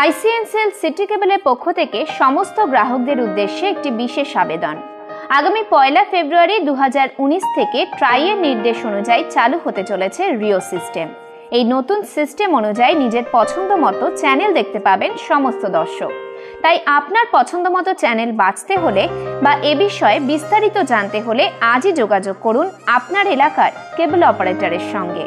আইসিএনসিএল city কেবলের পক্ষ থেকে সমস্ত গ্রাহকদের উদ্দেশ্যে একটি বিশেষ আবেদন। আগামী পয়লা ফেব্রুয়ারি দু হাজার উনিশ থেকে ট্রাইয়ের নির্দেশ অনুযায়ী চালু হতে চলেছে রিও সিস্টেম। এই নতুন সিস্টেম অনুযায়ী নিজের পছন্দ মতো চ্যানেল দেখতে পাবেন সমস্ত দর্শক। তাই আপনার পছন্দ মতো চ্যানেল বাঁচতে হলে বা এ বিষয়ে বিস্তারিত জানতে হলে আজই যোগাযোগ করুন আপনার এলাকার কেবল অপারেটরের সঙ্গে।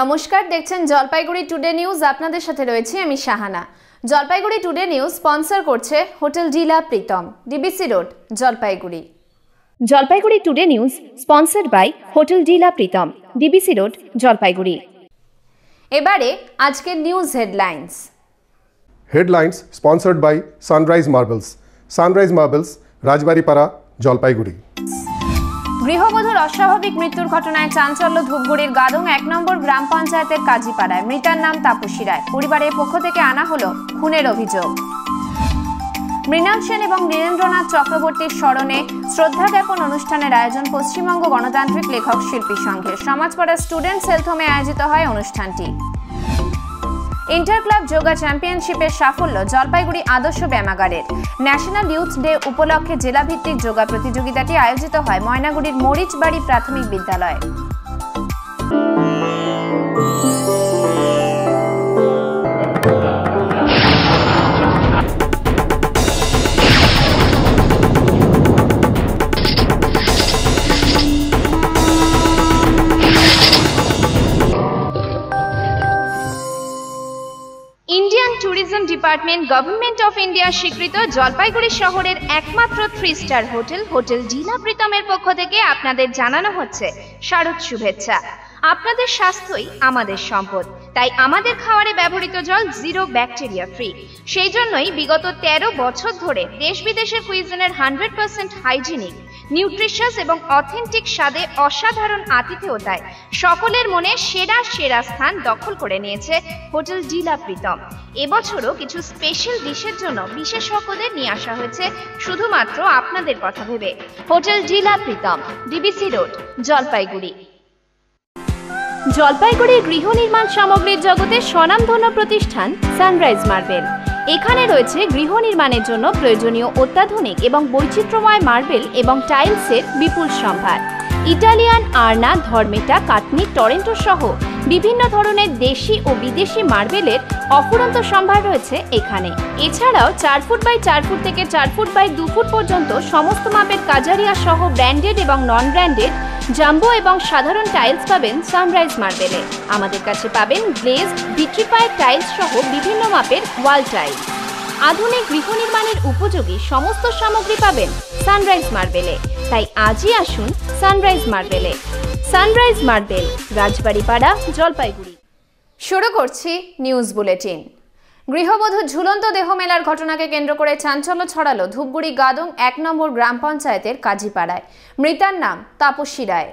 নমস্কার, দেখছেন জলপাইগুড়ি টুডে নিউজ আপনাদের সাথে রয়েছে আমি Shahana. Jalpaiguri today news sponsor করছে hotel Zila Pritam DBC road Jalpaiguri. Jalpaiguri today news sponsored by hotel Dila Pritam DBC road Jalpaiguri. এবারে আজকের news headlines headlines sponsored by sunrise marbles sunrise marbles Rajbaripara, Jalpaiguri. গৃহবধূর অস্বাভাবিক মৃত্যুর ঘটনায় চাঞ্চল্য ধূপগুড়ির গাদং এক নম্বর গ্রাম পঞ্চায়েতের কাজীপাড়ায়। মৃতার নাম তাপসী রায়। পরিবারের পক্ষ থেকে আনা হলো খুনের অভিযোগ। মৃণাল সেন এবং নীরেন্দ্রনাথ চক্রবর্তীর স্মরণে শ্রদ্ধা জ্ঞাপন অনুষ্ঠানের আয়োজন পশ্চিমবঙ্গ গণতান্ত্রিক লেখক শিল্পী সংঘের। সমাজপাড়া স্টুডেন্টস হেলথ হোমে আয়োজিত হয় অনুষ্ঠানটি। ইন্টার ক্লাব যোগা চ্যাম্পিয়নশিপের সাফল্য জলপাইগুড়ি আদর্শ ব্যায়ামাগারের। ন্যাশনাল ইউথ ডে উপলক্ষে জেলাভিত্তিক যোগা প্রতিযোগিতাটি আয়োজিত হয় ময়নাগুড়ির মরিচবাড়ি প্রাথমিক বিদ্যালয়ে। ডিপার্টমেন্ট গভর্নমেন্ট অফ ইন্ডিয়া স্বীকৃত জলপাইগুড়ি শহরের একমাত্র থ্রি স্টার হোটেল হোটেল জিলা প্রীতমের পক্ষ থেকে আপনাদের জানানো হচ্ছে শারদ শুভেচ্ছা। আপনাদের স্বাস্থ্যই আমাদের সম্পদ। তাই আমাদের খাবারে ব্যবহৃত জল জিরো ব্যাকটেরিয়া ফ্রি সেই জন্যই বিগত তেরো বছর ধরে দেশ বিদেশের কুইজনের হান্ড্রেড পার্সেন্ট হাইজিনিক নিউট্রিশাস এবং অথেন্টিক স্বাদে অসাধারণ আতিথেয়তায় সকলের মনে সেরা সেরা স্থান দখল করে নিয়েছে হোটেল ডিলা প্রীতম। এবছরও কিছু স্পেশাল ডিশের জন্য বিশেষজ্ঞদের নিয়ে আসা হয়েছে শুধুমাত্র আপনাদের কথা ভেবে। Hotel Dila Pritam, DBC road, Jalpaiguri. জলপাইগুড়ির গৃহ নির্মাণ সামগ্রীর জগতে স্বনামধন্য প্রতিষ্ঠান সানরাইজ মার্বেল। এখানে রয়েছে গৃহ নির্মাণের জন্য প্রয়োজনীয় অত্যাধুনিক এবং বৈচিত্র্যময় মার্বেল এবং টাইলসের বিপুল সম্ভার। ইটালিয়ান আর্না, ধর্মেটা, কাটনি, টরেন্টো সহ বিভিন্ন ধরনের দেশি ও বিদেশি মার্বেলের অফুরন্ত সম্ভার রয়েছে এখানে। এছাড়াও চার ফুট বাই চার ফুট থেকে চার ফুট বাই দু ফুট পর্যন্ত সমস্ত মাপের কাজারিয়া সহ ব্র্যান্ডেড এবং নন ব্র্যান্ডেড জাম্বো এবং সাধারণ টাইলস পাবেন সানরাইজ মার্বেলে। আমাদের কাছে পাবেন গ্লেজ ভিট্রিফাইড টাইলস সহ বিভিন্ন মাপের ওয়াল টাইলস আধুনিক গৃহ নির্মাণের উপযোগী সমস্ত সামগ্রী পাবেন সানরাইজ মার্বেলে। তাই আজই আসুন sunrise মার্বেলে। Sunrise marble, Rajbaripara, Jalpaiguri. শুরু করছি নিউজ বুলেটিন। গৃহবধূ ঝুলন্ত দেহ মেলার ঘটনাকে কেন্দ্র করে চাঞ্চল্য ছড়ালো ধূপগুড়ি গাদং এক নম্বর গ্রাম পঞ্চায়েতের কাজীপাড়ায়। মৃতার নাম তাপসী রায়।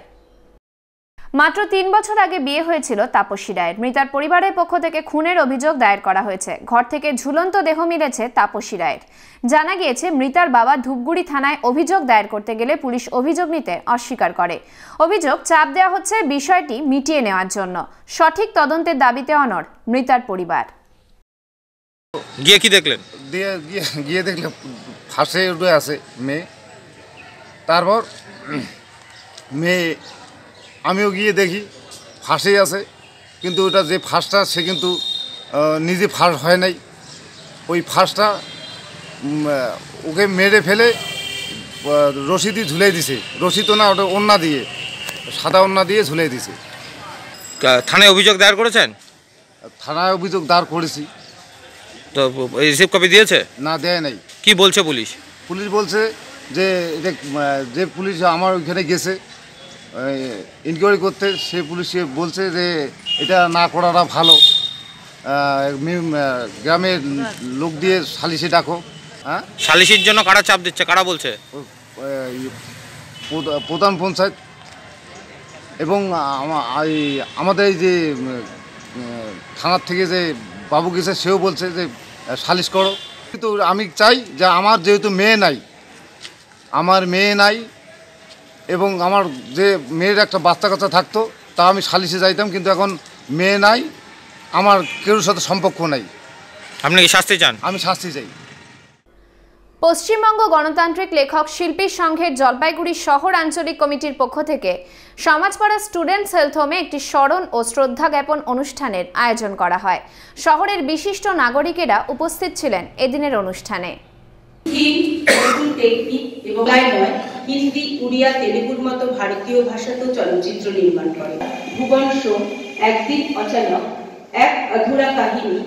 মাত্র তিন বছর আগে বিয়ে হয়েছিল তাপসী রায়ের। মৃতার পরিবারের পক্ষ থেকে খুনের অভিযোগ দায়ের করা হয়েছে। ঘর থেকে ঝুলন্ত দেহ মিলেছে তাপসী রায়ের। জানা গিয়েছে মৃতার বাবা ধূপগুড়ি থানায় অভিযোগ দায়ের করতে গেলে পুলিশ অভিযোগ নিতে অস্বীকার করে। অভিযোগ চাপ দেওয়া হচ্ছে বিষয়টি মিটিয়ে নেওয়ার জন্য। সঠিক তদন্তের দাবিতে অনর মৃতার পরিবার। গিয়ে কি দেখলেন? দিয়ে গিয়ে ফাঁসে উঠে আছে মেয়ে। তারপর মেয়ে আমিও গিয়ে দেখি ফাঁসেই আছে। কিন্তু ওটা যে ফাঁসটা সে কিন্তু নিজে ফাঁস হয় নাই। ওই ফাঁসটা ওকে মেরে ফেলে আহ, রশি দিয়ে ঝুলে দিছে। রশি তো না ওটা ওন্না দিয়ে সাদা ওন্না দিয়ে ঝুলে দিছে। থানায় অভিযোগ দায়ের করেছেন? থানায় অভিযোগ দাঁড় করেছি। তো রিসিভ কপি দিয়েছে? না দেয় নাই। কি বলছে পুলিশ? পুলিশ বলছে যে এটা যে পুলিশ আমার ওইখানে গেছে ইনকোয়ারি করতে সে পুলিশে বলছে যে এটা না করাটা ভালো। গ্রামের লোক দিয়ে সালিশে ডাকো হ্যাঁ? সালিসির জন্য কারা চাপ দিচ্ছে? কারা বলছে? প্রধান পঞ্চায়েত এবং এই আমাদের যে থানার থেকে যে বাবু গেছে সেও বলছে যে সালিশ করো। কিন্তু আমি চাই যে আমার যেহেতু মেয়ে নাই আমার মেয়ে নাই এবং আমার যে মেয়ের একটা বাচ্চা কাচ্চা থাকতো তা আমি সালিশে যাইতাম কিন্তু এখন মেয়ে নাই আমার কেউর সাথে সম্পর্ক নাই। আপনি কি শাস্তি চান? আমি শাস্তি চাই। পশ্চিমবঙ্গ গণতান্ত্রিক লেখক শিল্পী সংঘের জলপাইগুড়ি শহর আঞ্চলিক কমিটির পক্ষ থেকে সমাজপাড়া স্টুডেন্টস হেলথ হোমে একটি স্মরণ ও শ্রদ্ধা জ্ঞাপন অনুষ্ঠানের আয়োজন করা হয়। শহরের বিশিষ্ট নাগরিকেরা উপস্থিত ছিলেন এদিনের অনুষ্ঠানে। হিন্দ, উড়িয়া, তেলেগুর মতো ভারতীয় ভাষাতেও চলচ্চিত্র নির্মাণ করে। সোম একদিন অচানক, এক অধুরা কাহিনী।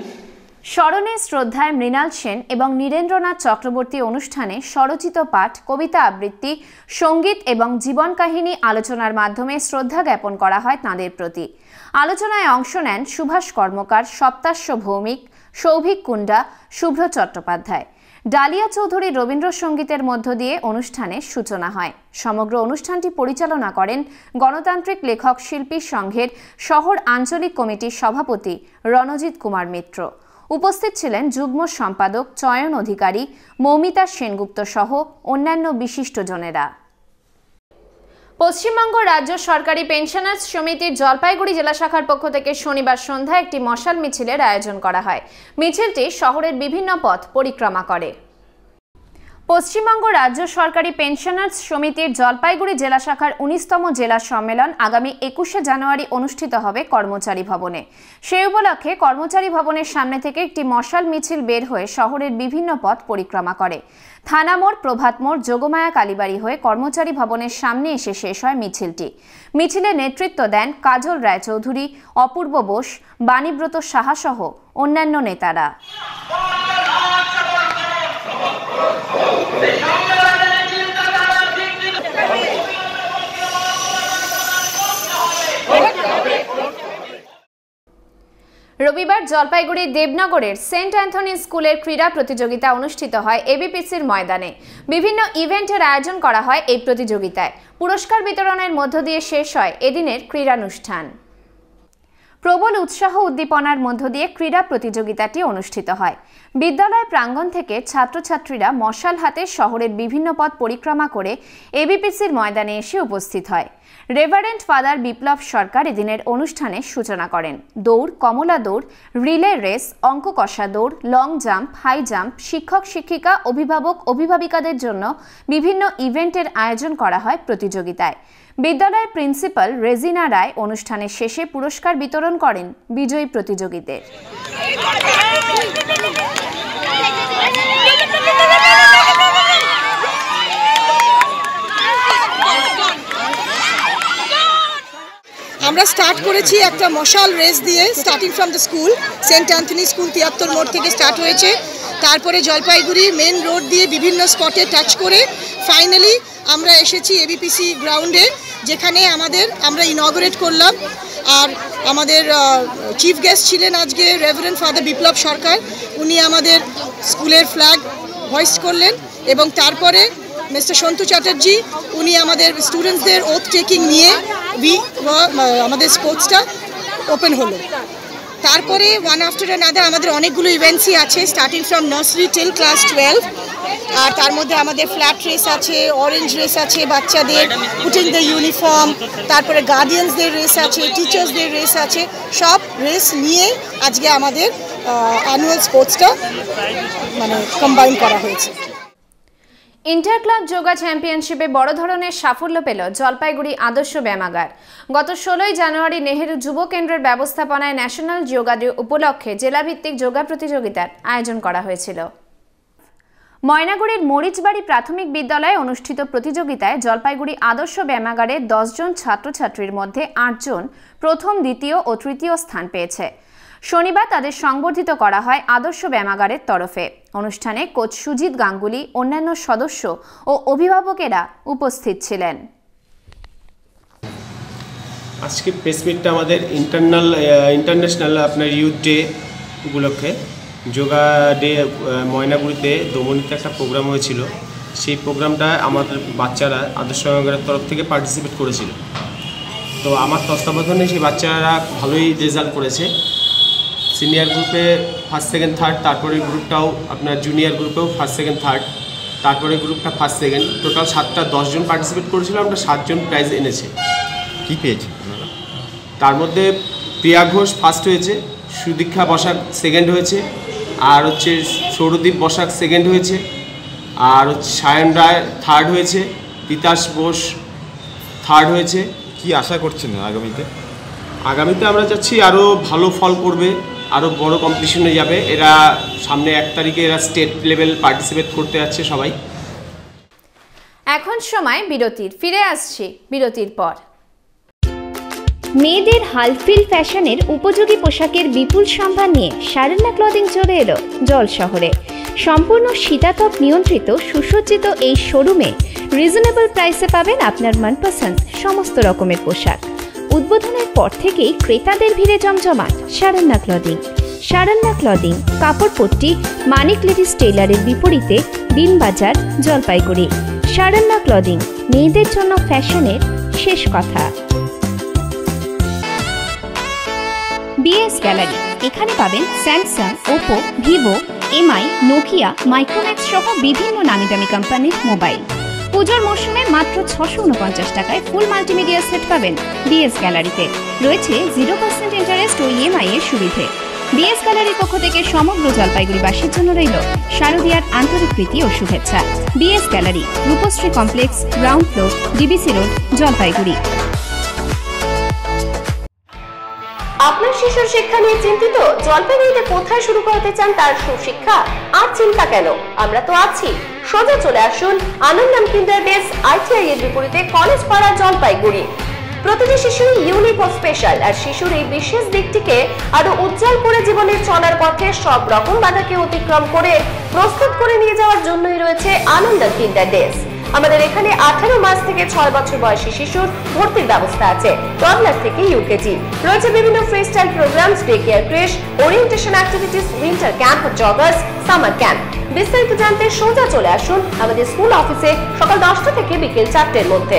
স্মরণে শ্রদ্ধায় মৃণাল সেন এবং নীরেন্দ্রনাথ চক্রবর্তী অনুষ্ঠানে স্বরচিত পাঠ, কবিতা আবৃত্তি, সংগীত এবং জীবন কাহিনী আলোচনার মাধ্যমে শ্রদ্ধা জ্ঞাপন করা হয় তাঁদের প্রতি। আলোচনায় অংশ নেন সুভাষ কর্মকার, সপ্তাশ্য ভৌমিক, সৌভিক কুণ্ডা, শুভ্র চট্টোপাধ্যায়। ডালিয়া চৌধুরী রবীন্দ্রসঙ্গীতের মধ্য দিয়ে অনুষ্ঠানের সূচনা হয়। সমগ্র অনুষ্ঠানটি পরিচালনা করেন গণতান্ত্রিক লেখক শিল্পী সংঘের শহর আঞ্চলিক কমিটির সভাপতি রণজিৎ কুমার মিত্র। উপস্থিত ছিলেন যুগ্ম সম্পাদক চয়ন অধিকারী মৌমিতা সেনগুপ্ত সহ অন্যান্য বিশিষ্টজনেরা পশ্চিমবঙ্গ রাজ্য সরকারি পেনশনার্স সমিতির জলপাইগুড়ি জেলা শাখার পক্ষ থেকে শনিবার সন্ধ্যায় একটি মশাল মিছিলের আয়োজন করা হয়। মিছিলটি শহরের বিভিন্ন পথ পরিক্রমা করে। পশ্চিমবঙ্গ রাজ্য সরকারি পেনশনার্স সমিতির জলপাইগুড়ি জেলা শাখার উনিশতম জেলা সম্মেলন আগামী একুশে জানুয়ারি অনুষ্ঠিত হবে কর্মচারী ভবনে। সেই উপলক্ষে কর্মচারী ভবনের সামনে থেকে একটি মশাল মিছিল বের হয়ে শহরের বিভিন্ন পথ পরিক্রমা করে। থানামোড় প্রভাতমোড় যোগমায়া, কালীবাড়ি হয়ে কর্মচারী ভবনের সামনে এসে শেষ হয় মিছিলটি। মিছিলে নেতৃত্ব দেন কাজল রায়চৌধুরী, অপূর্ব বোস, বাণীব্রত সাহাসহ অন্যান্য নেতারা। রবিবার জলপাইগুড়ি দেবনগরের সেন্ট অ্যান্থনি স্কুলের ক্রীড়া প্রতিযোগিতা অনুষ্ঠিত হয় এবিপিসির ময়দানে। বিভিন্ন ইভেন্টের আয়োজন করা হয় এই প্রতিযোগিতায়। পুরস্কার বিতরণের মধ্য দিয়ে শেষ হয় এদিনের ক্রীড়ানুষ্ঠান। প্রবল উৎসাহ উদ্দীপনার মধ্য দিয়ে ক্রীড়া প্রতিযোগিতাটি অনুষ্ঠিত হয়। বিদ্যালয় প্রাঙ্গণ থেকে ছাত্রছাত্রীরা মশাল হাতে শহরের বিভিন্ন পথ পরিক্রমা করে এবিপিসির ময়দানে এসে উপস্থিত হয়। রেভারেন্ট ফাদার বিপ্লব সরকার এদিনের অনুষ্ঠানের সূচনা করেন। দৌড়, কমলা দৌড়, রিলে রেস অঙ্ক কষা দৌড়, লং জাম্প, হাই জাম্প, শিক্ষক, শিক্ষিকা, অভিভাবক, অভিভাবিকাদের জন্য বিভিন্ন ইভেন্টের আয়োজন করা হয় প্রতিযোগিতায়। বিদ্যালয়ের প্রিন্সিপাল রেজিনা রায় অনুষ্ঠানের শেষে পুরস্কার বিতরণ করেন বিজয়ী প্রতিযোগীদের। আমরা স্টার্ট করেছি একটা মশাল রেস দিয়ে starting from the school Saint Anthony school তিয়াত্তর মোড় থেকে স্টার্ট হয়েছে। তারপরে জলপাইগুড়ি মেন রোড দিয়ে বিভিন্ন স্পটে টাচ করে ফাইনালি আমরা এসেছি এবিপিসি গ্রাউন্ডে যেখানে আমাদের, আমরা ইনগরেট করলাম। আর আমাদের চিফ গেস্ট ছিলেন আজকে রেভারেন্ট ফাদার বিপ্লব সরকার। উনি আমাদের স্কুলের ফ্ল্যাগ ভয়েস করলেন এবং তারপরে মিস্টার সন্তু চ্যাটার্জি, উনি আমাদের স্টুডেন্টসদের ওথ টেকিং নিয়ে উই আমাদের স্পোর্টসটা ওপেন হলো। তারপরে ওয়ান আফটার অ্যানাদার আমাদের অনেকগুলো ইভেন্টসই আছে starting from nursery till class twelve আর তার মধ্যে আমাদের ফ্ল্যাট রেস আছে অরেঞ্জ রেস আছে বাচ্চাদের পুটিং দ্য ইউনিফর্ম তারপরে গার্ডিয়ানসদের রেস আছে টিচার্সদের রেস আছে। সব রেস নিয়ে আজকে আমাদের অ্যানুয়াল স্পোর্টসটা মানে কম্বাইন করা হয়েছে। ইন্টার ক্লাব যোগা চ্যাম্পিয়নশিপে বড় ধরনের সাফল্য পেল জলপাইগুড়ি আদর্শ ব্যায়ামাগার। গত ষোলোই জানুয়ারি নেহেরু যুব কেন্দ্রের ব্যবস্থাপনায় ন্যাশনাল যোগা ডে উপলক্ষে জেলাভিত্তিক যোগা প্রতিযোগিতার আয়োজন করা হয়েছিল। ময়নাগুড়ির মরিচবাড়ি প্রাথমিক বিদ্যালয়ে অনুষ্ঠিত প্রতিযোগিতায় জলপাইগুড়ি আদর্শ ব্যায়ামাগারের দশজন ছাত্রছাত্রীর মধ্যে আটজন প্রথম, দ্বিতীয় ও তৃতীয় স্থান পেয়েছে। শনিবার তাদের সংবর্ধিত করা হয় আদর্শ ব্যায়ামাগারের তরফে। অনুষ্ঠানে কোচ সুজিত গাঙ্গুলি, অন্যান্য সদস্য ও অভিভাবকেরা উপস্থিত ছিলেন। আজকে প্রেস মিটটা আমাদের ইন্টারনাল ইন্টারন্যাশনাল আপনার ইউথ ডে উপলক্ষে। যোগা ডে ময়নাগুড়িতে দমনিতে একটা প্রোগ্রাম হয়েছিল। সেই প্রোগ্রামটা আমাদের বাচ্চারা আদর্শ নগরের তরফ থেকে পার্টিসিপেট করেছিল। তো আমার তত্ত্বাবধানে সেই বাচ্চারা ভালোই রেজাল্ট করেছে। সিনিয়র গ্রুপে ফার্স্ট সেকেন্ড থার্ড তারপরে গ্রুপটাও আপনার জুনিয়র গ্রুপেও ফার্স্ট সেকেন্ড থার্ড তারপরে গ্রুপটা ফার্স্ট সেকেন্ড টোটাল সাতটা দশজন পার্টিসিপেট করেছিল আমরা সাতজন প্রাইজ এনেছে। কি পেয়েছে তার মধ্যে প্রিয়া ঘোষ ফার্স্ট হয়েছে সুদীক্ষা বসাক সেকেন্ড হয়েছে আর হচ্ছে সৌরদীপ বসাক সেকেন্ড হয়েছে আর হচ্ছে সায়ন রায় থার্ড হয়েছে তিতাস বোস থার্ড হয়েছে। কি আশা করছেন আগামীতে? আগামীতে আমরা চাচ্ছি আরও ভালো ফল করবে। আরও বড় কম্পিটিশনে যাবে। এরা সামনে এক তারিখে এরা স্টেট লেভেল পার্টিসিপেট করতে যাচ্ছে সবাই। এখন সময় বিরতির। ফিরে আসছি বিরতির পর। মেয়েদের হালফিল ফ্যাশনের উপযোগী পোশাকের বিপুল সম্ভার নিয়ে সারেন্না ক্লদিং চলে এলো জল শহরে। সম্পূর্ণ শীতাতপ নিয়ন্ত্রিত সুসজ্জিত এই শোরুমে রিজনেবল প্রাইসে পাবেন আপনার মনপসন্দ সমস্ত রকমের পোশাক। উদ্বোধনের পর থেকেই ক্রেতাদের ভিড়ে জমজমাট। সারান্না ক্লদিং। সারান্না ক্লদিং, কাপড়পট্টি, মানিক লেডিস টেইলারের বিপরীতে দিনবাজার, জলপাইগুড়ি। সারান্না ক্লদিং, মেয়েদের জন্য ফ্যাশনের শেষ কথা। বিএস গ্যালারি এখানে পাবেন Samsung Oppo Vivo M I Nokia Micromax সহ বিভিন্ন নামি দামি কোম্পানির মোবাইল পুজোর মরশুমে মাত্র ছশো উনপঞ্চাশ টাকায় ফুল মাল্টিমিডিয়া সেট পাবেন বিএস গ্যালারিতে। রয়েছে জিরো পার্সেন্ট ইন্টারেস্ট ও ইএমআই এর সুবিধে। বিএস গ্যালারির পক্ষ থেকে সমগ্র জলপাইগুড়িবাসীর জন্য রইল শারদীয়ার আন্তরিক প্রীতি ও শুভেচ্ছা। BS gallery, Rupashree complex, ground floor DBC road, Jalpaiguri. আপনার শিশুর শিক্ষা নিয়ে চিন্তিত? জলপাইগুড়িতে কোথায় শুরু করতে চান তার সুশিক্ষা? আর চিন্তা কেন? আমরা তো আছি। সোজা চলে আসুন আনন্দম কিন্ডার ডেস আইটিআই এর বিপরীতে কলেজ পাড়া জলপাইগুড়ি। প্রতিটি শিশুর ইউনিক ও স্পেশাল আর শিশুর এই বিশেষ দিকটিকে আরও উজ্জ্বল করে জীবনের চলার পথে সব রকম বাধাকে অতিক্রম করে প্রস্তুত করে নিয়ে যাওয়ার জন্যই রয়েছে আনন্দ কিন্ডার ডেস আমাদের এখানে আঠারো মাস থেকে ছয় বছর বয়সী শিশুর ভর্তির ব্যবস্থা আছে টডলার থেকে ইউকেজি রয়েছে বিভিন্ন free style programmes day care creche orientation activities winter camp joggers summer camp বিস্তারিত জানতে সোজা চলে আসুন আমাদের স্কুল অফিসে সকাল দশটা থেকে বিকেল চারটের মধ্যে।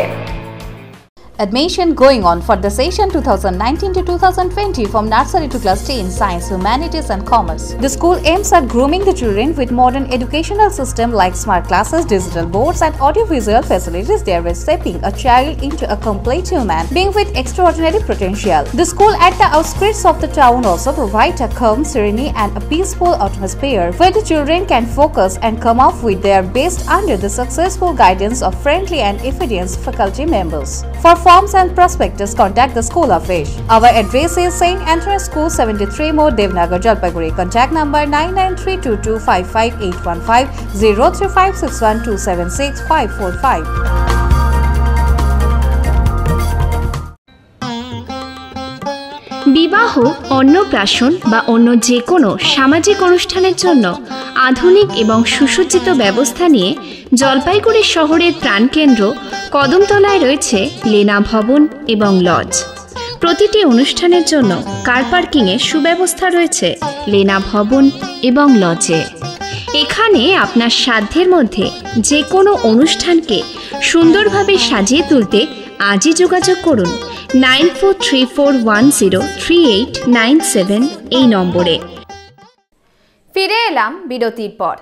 Admission going on for the session 2019 to 2020 from nursery to class 10 science, humanities and commerce. The school aims at grooming the children with modern educational system like smart classes, digital boards and audiovisual facilities thereby shaping a child into a complete human being with extraordinary potential. The school at the outskirts of the town also provides a calm, serene and a peaceful atmosphere where the children can focus and come off with their best under the successful guidance of friendly and efficient faculty members. For forms and prospectus, contact the School of Fish. Our address is St. Anthony's School, 73 More, Devnagar, Jalpaiguri. Contact number 99322558515 03561276545. বিবাহ অন্নপ্রাশন বা অন্য যে কোনো সামাজিক অনুষ্ঠানের জন্য আধুনিক এবং সুসজ্জিত ব্যবস্থা নিয়ে জলপাইগুড়ি শহরের প্রাণকেন্দ্র কদমতলায় রয়েছে লেনা ভবন এবং লজ। প্রতিটি অনুষ্ঠানের জন্য কার পার্কিংয়ের সুব্যবস্থা রয়েছে লেনা ভবন এবং লজে। এখানে আপনার সাধ্যের মধ্যে যে কোনো অনুষ্ঠানকে সুন্দরভাবে সাজিয়ে তুলতে আজই যোগাযোগ করুন nine four three four one zero three eight nine seven এই নম্বরে। ফিরে এলাম বিরতির পর।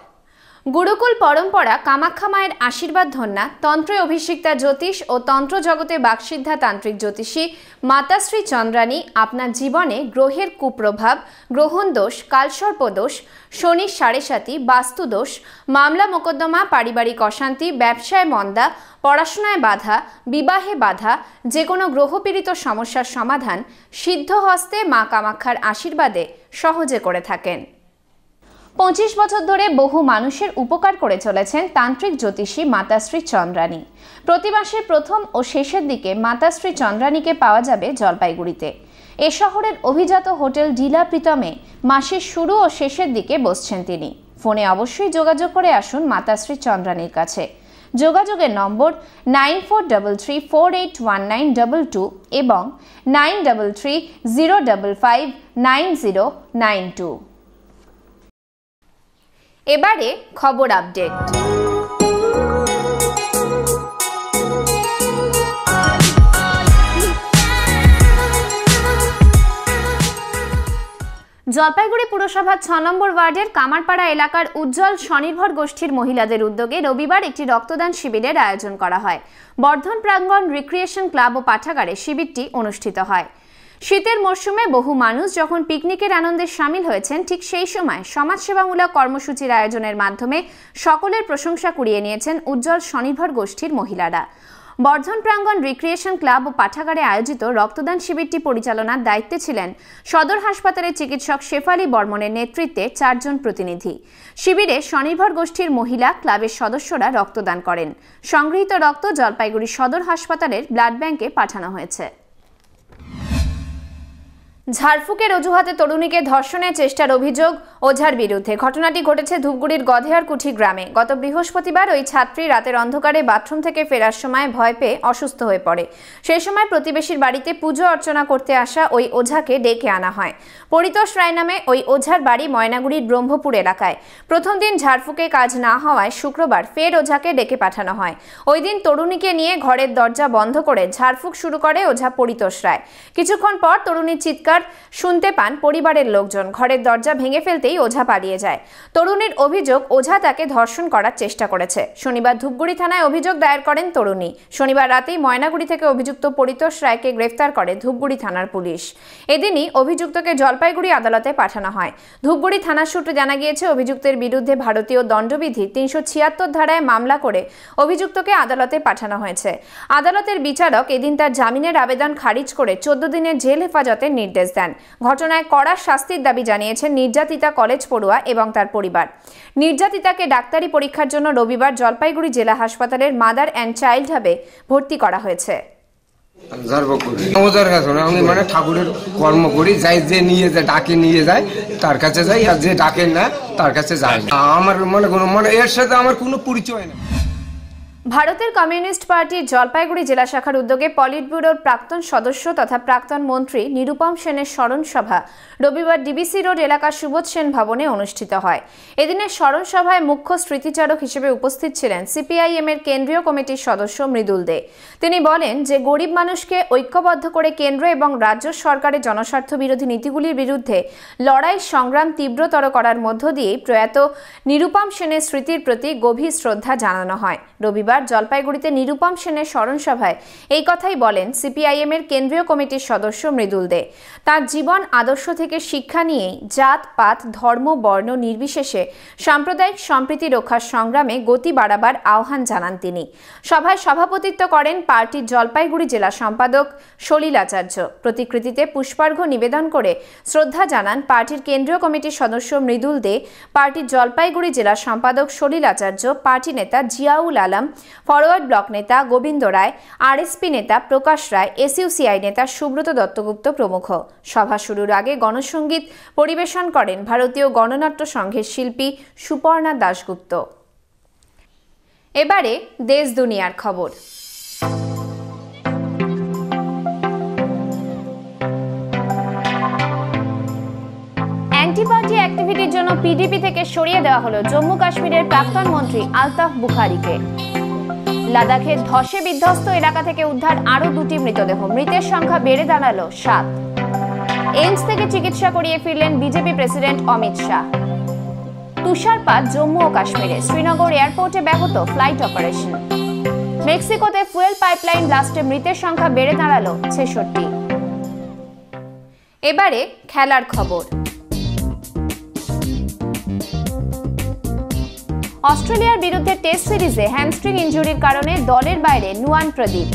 গুরুকুল পরম্পরা কামাখ্যা মায়ের আশীর্বাদ ধন্যা তন্ত্রে অভিষিক্তা জ্যোতিষ ও তন্ত্র জগতে বাকসিদ্ধা তান্ত্রিক জ্যোতিষী মাতাশ্রী চন্দ্রানী আপনার জীবনে গ্রহের কুপ্রভাব, গ্রহণ দোষ, কালসর্প দোষ, শনির সাড়ে সাতি বাস্তুদোষ মামলা মোকদ্দমা, পারিবারিক অশান্তি, ব্যবসায় মন্দা, পড়াশোনায় বাধা, বিবাহে বাধা যে কোনো গ্রহপীড়িত সমস্যার সমাধান সিদ্ধ হস্তে মা কামাক্ষার আশীর্বাদে সহজে করে থাকেন। পঁচিশ বছর ধরে বহু মানুষের উপকার করে চলেছেন তান্ত্রিক জ্যোতিষী মাতাশ্রী চন্দ্রানী প্রতি মাসের প্রথম ও শেষের দিকে মাতাশ্রী চন্দ্রানীকে পাওয়া যাবে জলপাইগুড়িতে। এ শহরের অভিজাত হোটেল ডিলা প্রীতমে মাসের শুরু ও শেষের দিকে বসছেন তিনি। ফোনে অবশ্যই যোগাযোগ করে আসুন মাতাশ্রী চন্দ্রানীর কাছে। যোগাযোগের number nine four double three four eight one nine double two এবং nine double three zero double five nine zero nine two. এবারে খবর আপডেট। জলপাইগুড়ি পুরসভার ছ নম্বর ওয়ার্ডের কামারপাড়া এলাকার উজ্জ্বল স্বনির্ভর গোষ্ঠীর মহিলাদের উদ্যোগে রবিবার একটি রক্তদান শিবিরের আয়োজন করা হয়। বর্ধন প্রাঙ্গণ রিক্রিয়েশন ক্লাব ও পাঠাগারে শিবিরটি অনুষ্ঠিত হয়। শীতের মরশুমে বহু মানুষ যখন পিকনিকের আনন্দে সামিল হয়েছেন, ঠিক সেই সময় সমাজসেবামূলক কর্মসূচির আয়োজনের মাধ্যমে সকলের প্রশংসা কুড়িয়ে নিয়েছেন উজ্জ্বল স্বনির্ভর গোষ্ঠীর মহিলারা। বর্ধন প্রাঙ্গণ রিক্রিয়েশন ক্লাব ও পাঠাগারে আয়োজিত রক্তদান শিবিরটি পরিচালনার দায়িত্বে ছিলেন সদর হাসপাতালের চিকিৎসক শেফালি বর্মনের নেতৃত্বে চারজন প্রতিনিধি। শিবিরে স্বনির্ভর গোষ্ঠীর মহিলা ক্লাবের সদস্যরা রক্তদান করেন। সংগৃহীত রক্ত জলপাইগুড়ি সদর হাসপাতালের ব্লাড ব্যাংকে পাঠানো হয়েছে। ঝাড়ফুকের অজুহাতে তরুণীকে ধর্ষণের চেষ্টার অভিযোগ ওঝার বিরুদ্ধে। ঘটনাটি ঘটেছে ধূপগুড়ির গধেয়ারকুঠি গ্রামে। গত বৃহস্পতিবার ওই ছাত্রী রাতের অন্ধকারে বাথরুম থেকে ফেরার সময় ভয় পেয়ে অসুস্থ হয়ে পড়ে। সেই সময় প্রতিবেশীর বাড়িতে পুজো অর্চনা করতে আসা ওই ওঝাকে ডেকে আনা হয়। পরিতোষ রায় নামে ওই ওঝার বাড়ি ময়নাগুড়ির ব্রহ্মপুর এলাকায়। প্রথম দিন ঝাড়ফুকে কাজ না হওয়ায় শুক্রবার ফের ওঝাকে ডেকে পাঠানো হয়। ওই দিন তরুণীকে নিয়ে ঘরের দরজা বন্ধ করে ঝাড়ফুক শুরু করে ওঝা পরিতোষ রায়। কিছুক্ষণ পর তরুণীর চিৎকার শুনতে পান পরিবারের লোকজন। ঘরের দরজা ভেঙে ফেলতেই ওঝা পালিয়ে যায়। তরুণীর অভিযোগ, ওঝা তাকে ধর্ষণ করার চেষ্টা করেছে। শনিবার ধূপগুড়ি থানায় অভিযোগ দায়ের করেন তরুণী। শনিবার রাতেই ময়নাগুড়ি থেকে অভিযুক্ত পরিতোষ রায়কে গ্রেফতার করে ধূপগুড়ি থানার পুলিশ। এদিনই অভিযুক্তকে জলপাইগুড়ি আদালতে পাঠানো হয়। ধূপগুড়ি থানার সূত্রে জানা গিয়েছে, অভিযুক্তের বিরুদ্ধে ভারতীয় দণ্ডবিধি তিনশো ছিয়াত্তর ধারায় মামলা করে অভিযুক্তকে আদালতে পাঠানো হয়েছে। আদালতের বিচারক এদিন তার জামিনের আবেদন খারিজ করে চোদ্দ দিনের জেল হেফাজতের নির্দেশ দেন। ঘটনায় কড়া শাস্তির দাবি জানিয়েছেন নির্যাতিতা কলেজ পড়ুয়া এবং তার পরিবার। নির্যাতিতাকে ডাক্তারি পরীক্ষার জন্য রবিবার জলপাইগুড়ি জেলা হাসপাতালের মাদার অ্যান্ড চাইল্ড হাবে ভর্তি করা হয়েছে। না, আমি মানে ঠাকুরের কর্ম করি যাই যে নিয়ে যায় ডাকে নিয়ে যায় তার কাছে যাই আর যে ডাকে না তার কাছে যায় আমার মনে কোনো মানে এর সাথে আমার কোনো পরিচয় নেই। ভারতের কমিউনিস্ট পার্টির জলপাইগুড়ি জেলা শাখার উদ্যোগে পলিট ব্যুরোর প্রাক্তন সদস্য তথা প্রাক্তন মন্ত্রী নিরুপম সেনের স্মরণ সভা রবিবার ডিবিসি রোড এলাকার সুবোধ সেন ভবনে অনুষ্ঠিত হয়। এদিনের স্মরণ সভায় মুখ্য স্মৃতিচারক হিসেবে উপস্থিত ছিলেন সিপিআইএম এর কেন্দ্রীয় কমিটির সদস্য মৃদুল দে। তিনি বলেন যে, গরিব মানুষকে ঐক্যবদ্ধ করে কেন্দ্র এবং রাজ্য সরকারের জনস্বার্থ বিরোধী নীতিগুলির বিরুদ্ধে লড়াই সংগ্রাম তীব্রতর করার মধ্য দিয়েই প্রয়াত নিরুপম সেনের স্মৃতির প্রতি গভীর শ্রদ্ধা জানানো হয়। রবিবার জলপাইগুড়িতে নিরুপম সেনের স্মরণ সভায় এই কথাই বলেন সিপিআইএম এর কেন্দ্রীয় কমিটির সদস্য মৃদুল দে। তার জীবন, আদর্শ থেকে শিক্ষা নিয়েই জাত, পাত, ধর্ম, বর্ণ নির্বিশেষে সাম্প্রদায়িক সম্প্রীতি রক্ষার সংগ্রামে গতি বাড়াবার আহ্বান জানান তিনি। সভায় সভাপতিত্ব করেন পার্টির জলপাইগুড়ি জেলা সম্পাদক সলিল আচার্য। প্রতিকৃতিতে পুষ্পার্ঘ্য নিবেদন করে শ্রদ্ধা জানান পার্টির কেন্দ্রীয় কমিটির সদস্য মৃদুল দে। পার্টির জলপাইগুড়ি জেলা সম্পাদক সলিল আচার্য, পার্টি নেতা জিয়াউল আলম ফরওয়ার্ড ব্লক নেতা গোবিন্দ রায়, আরএসপি নেতা প্রকাশ রায়, এসইউসিআই নেতা সুব্রত দত্তগুপ্ত প্রমুখ। সভা শুরুর আগে গণসঙ্গীত পরিবেশন করেন ভারতীয় গণনাট্য সংঘের শিল্পী সুপর্ণা দাশগুপ্ত। এবারে দেশ দুনিয়ার খবর। অ্যান্টি পার্টি অ্যাক্টিভিটির জন্য পিডিপি থেকে সরিয়ে দেওয়া হলো জম্মু কাশ্মীরের প্রাক্তন মন্ত্রী আলতাফ বুখারিকে। লাদাখের ধসে বিধ্বস্ত এলাকা থেকে উদ্ধার আরও দুটি মৃতদেহ। মৃতের সংখ্যা বেড়ে দাঁড়াল সাত। এইমস থেকে চিকিৎসা করিয়ে ফিরলেন বিজেপি প্রেসিডেন্ট অমিত শাহ। তুষারপাত জম্মু ও কাশ্মীরে। শ্রীনগর এয়ারপোর্টে ব্যাহত ফ্লাইট অপারেশন। মেক্সিকোতে ফুয়েল পাইপলাইন ব্লাস্টে মৃতের সংখ্যা বেড়ে দাঁড়াল ছেষট্টি। এবারে খেলার খবর। অস্ট্রেলিয়ার বিরুদ্ধে টেস্ট সিরিজে হ্যামস্ট্রিং ইঞ্জুরির কারণে দলের বাইরে নুয়ান প্রদীপ।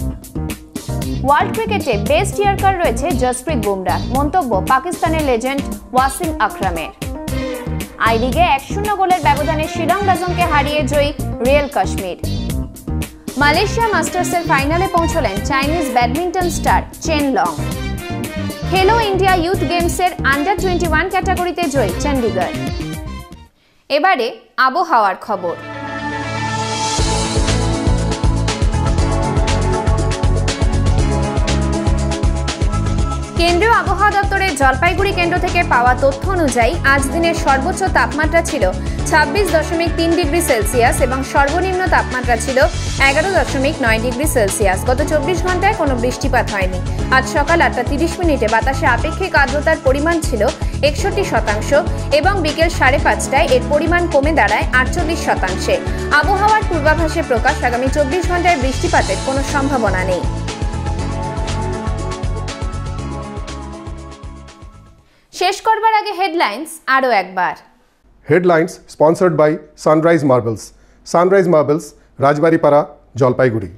ওয়ার্ল্ড ক্রিকেটে বেস্ট ইয়ারকার রয়েছে জসপ্রীত বুমরা। মন্তব্য পাকিস্তানের লেজেন্ড ওয়াসিম আকরামের। আই লিগে এক শূন্য গোলের ব্যবধানে শিলং রাজনকে হারিয়ে জয়ী রিয়েল কাশ্মীর। মালয়েশিয়া মাস্টার্সের ফাইনালে পৌঁছলেন Chinese badminton star Chen Long. Khelo India youth গেমসের আন্ডার টোয়েন্টি ওয়ান ক্যাটাগরিতে জয়ী চণ্ডীগড় এবারে আবহাওয়ার খবর। কেন্দ্রীয় আবহাওয়া দপ্তরের জলপাইগুড়ি কেন্দ্র থেকে পাওয়া তথ্য অনুযায়ী, আজ দিনের সর্বোচ্চ তাপমাত্রা ছিল ছাব্বিশ দশমিক তিন ডিগ্রি সেলসিয়াস এবং সর্বনিম্ন তাপমাত্রা ছিল এগারো দশমিক নয় ডিগ্রি সেলসিয়াস। গত চব্বিশ ঘন্টায় কোনো বৃষ্টিপাত হয়নি। আজ সকাল আটটা তিরিশ মিনিটে বাতাসে আপেক্ষিক আর্দ্রতার পরিমাণ ছিল একষট্টি শতাংশ এবং বিকেল সাড়ে পাঁচটায় এর পরিমাণ কমে দাঁড়ায় আটচল্লিশ শতাংশে। আবহাওয়ার পূর্বাভাসে প্রকাশ আগামী চব্বিশ ঘন্টায় বৃষ্টিপাতের কোনো সম্ভাবনা নেই। আগে হেডলাইন্স আরও একবার। Headlines sponsored by Sunrise Marbles Sunrise Marbles Rajbaripara Jalpaiguri.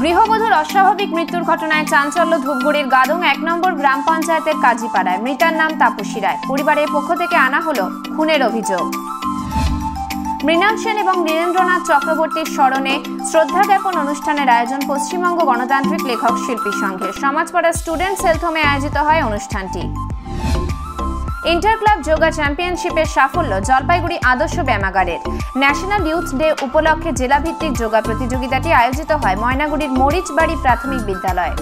গৃহবধূর অস্বাভাবিক মৃত্যুর ঘটনায় চাঞ্চল্য ধূপগুড়ির গাদং এক নম্বর গ্রাম পঞ্চায়েতের কাজীপাড়ায়। মৃতার নাম তাপসী রায়। পরিবারের পক্ষ থেকে আনা হলো খুনের অভিযোগ। মৃণাল সেন এবং নীরেন্দ্রনাথ চক্রবর্তীর স্মরণে শ্রদ্ধা জ্ঞাপন অনুষ্ঠানের আয়োজন পশ্চিমবঙ্গ গণতান্ত্রিক লেখক শিল্পী সংঘের। সমাজপাড়া স্টুডেন্টস হেলথ হোমে আয়োজিত হয় অনুষ্ঠানটি। ইন্টার ক্লাব যোগা চ্যাম্পিয়নশিপের সাফল্য জলপাইগুড়ি আদর্শ ব্যায়ামাগারের। ন্যাশনাল ইউথ ডে উপলক্ষে জেলাভিত্তিক যোগা প্রতিযোগিতাটি আয়োজিত হয় ময়নাগুড়ির মরিচবাড়ি প্রাথমিক বিদ্যালয়ে।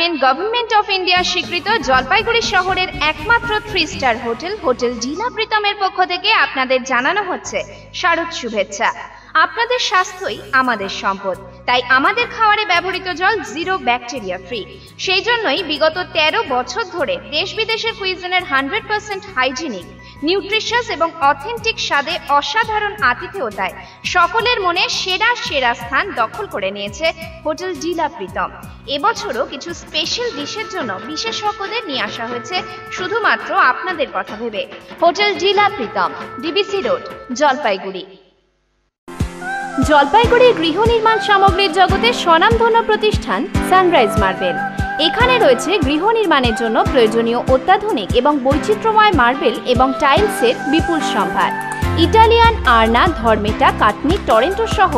ডিপার্টমেন্ট গভর্নমেন্ট অফ ইন্ডিয়া স্বীকৃত জলপাইগুড়ি শহরের একমাত্র three star hotel hotel Dila প্রীতমের পক্ষ থেকে আপনাদের জানানো হচ্ছে শারদ শুভেচ্ছা। আপনাদের স্বাস্থ্যই আমাদের সম্পদ, তাই আমাদের খাবারে ব্যবহৃত জল জিরো ব্যাকটেরিয়া ফ্রি। সেই জন্যই বিগত ১৩ বছর ধরে দেশ বিদেশের কুইজনের হান্ড্রেড পার্সেন্ট হাইজিনিক নিউট্রিশাস এবং অথেন্টিক স্বাদে অসাধারণ আতিথেয়তায় সকলের মনে সেরা সেরা স্থান দখল করে নিয়েছে হোটেল ডিলা প্রীতম। এবছরও কিছু স্পেশাল ডিশের জন্য বিশেষজ্ঞদের নিয়ে আসা হয়েছে, শুধুমাত্র আপনাদের কথা ভেবে। Hotel Dila Pritam, DBC road, Jalpaiguri. জলপাইগুড়ির গৃহ নির্মাণ সামগ্রীর জগতে স্বনামধন্য প্রতিষ্ঠান সানরাইজ মার্বেল। এখানে রয়েছে গৃহ নির্মাণের জন্য প্রয়োজনীয় অত্যাধুনিক এবং বৈচিত্র্যময় মার্বেল এবং টাইলসের বিপুল সম্ভার। ইটালিয়ান আর্না, ধর্মেটা, কাটনি, টরেন্টো সহ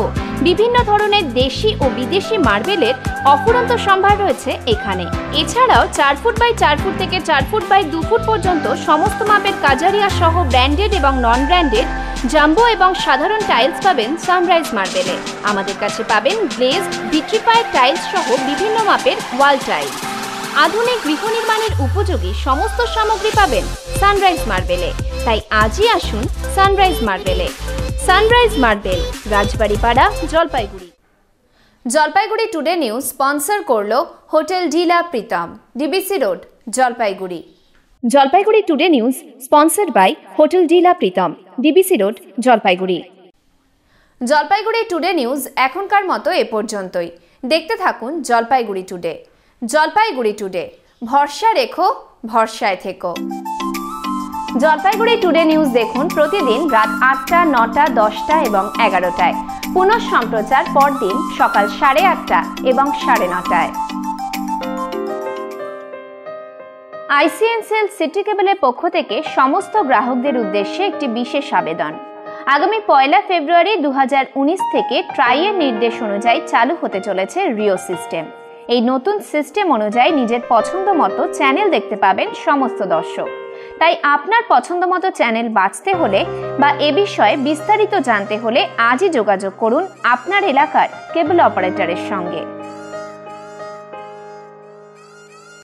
বিভিন্ন ধরনের দেশি ও বিদেশি মার্বেলের অফুরন্ত সম্ভার রয়েছে এখানে। এছাড়াও চার ফুট বাই চার ফুট থেকে চার ফুট বাই দু ফুট পর্যন্ত সমস্ত মাপের কাজারিয়া সহ ব্র্যান্ডেড এবং নন ব্র্যান্ডেড জাম্বো এবং সাধারণ টাইলস পাবেন সানরাইজ মার্বেলে। আমাদের কাছে পাবেন গ্লেজ ভিট্রিফাইড টাইলস সহ বিভিন্ন মাপের ওয়াল টাইলস। আধুনিক গৃহ নির্মাণের উপযোগী সমস্ত সামগ্রী পাবেন সানরাইজ মার্বেলে। তাই আজই আসুন sunrise মার্বেলে। Sunrise Marble, Rajbaripara, Jalpaiguri. Jalpaiguri today news sponsor করল hotel Dila Pritam, DBC road, Jalpaiguri. Jalpaiguri today news sponsored by hotel Dila Pritam, DBC road, Jalpaiguri. Jalpaiguri today news এখনকার মতো এ পর্যন্তই। দেখতে থাকুন জলপাইগুড়ি টুডে। জলপাইগুড়ি টুডে, ভরসা রেখো, ভরসায় থেকো। জলপাইগুড়ি টুডে নিউজ দেখুন প্রতিদিন রাত আটটা, নটা, দশটা এবং এগারোটায়। পুনঃ সম্প্রচার পরদিন সকাল সাড়ে আটটা এবং সাড়ে নটায়। আইসিএনসিএল সিটি কেবলের পক্ষ থেকে সমস্ত গ্রাহকদের উদ্দেশ্যে একটি বিশেষ আবেদন। আগামী পয়লা ফেব্রুয়ারি দু হাজার উনিশ থেকে ট্রাইয়ের নির্দেশ অনুযায়ী চালু হতে চলেছে রিও সিস্টেম। এই নতুন সিস্টেম অনুযায়ী নিজের পছন্দ মতো চ্যানেল দেখতে পাবেন সমস্ত দর্শক। তাই আপনার পছন্দ মতো চ্যানেল বাঁচতে হলে বা এ বিষয়ে বিস্তারিত জানতে হলে আজই যোগাযোগ করুন আপনার এলাকার কেবল অপারেটরের সঙ্গে।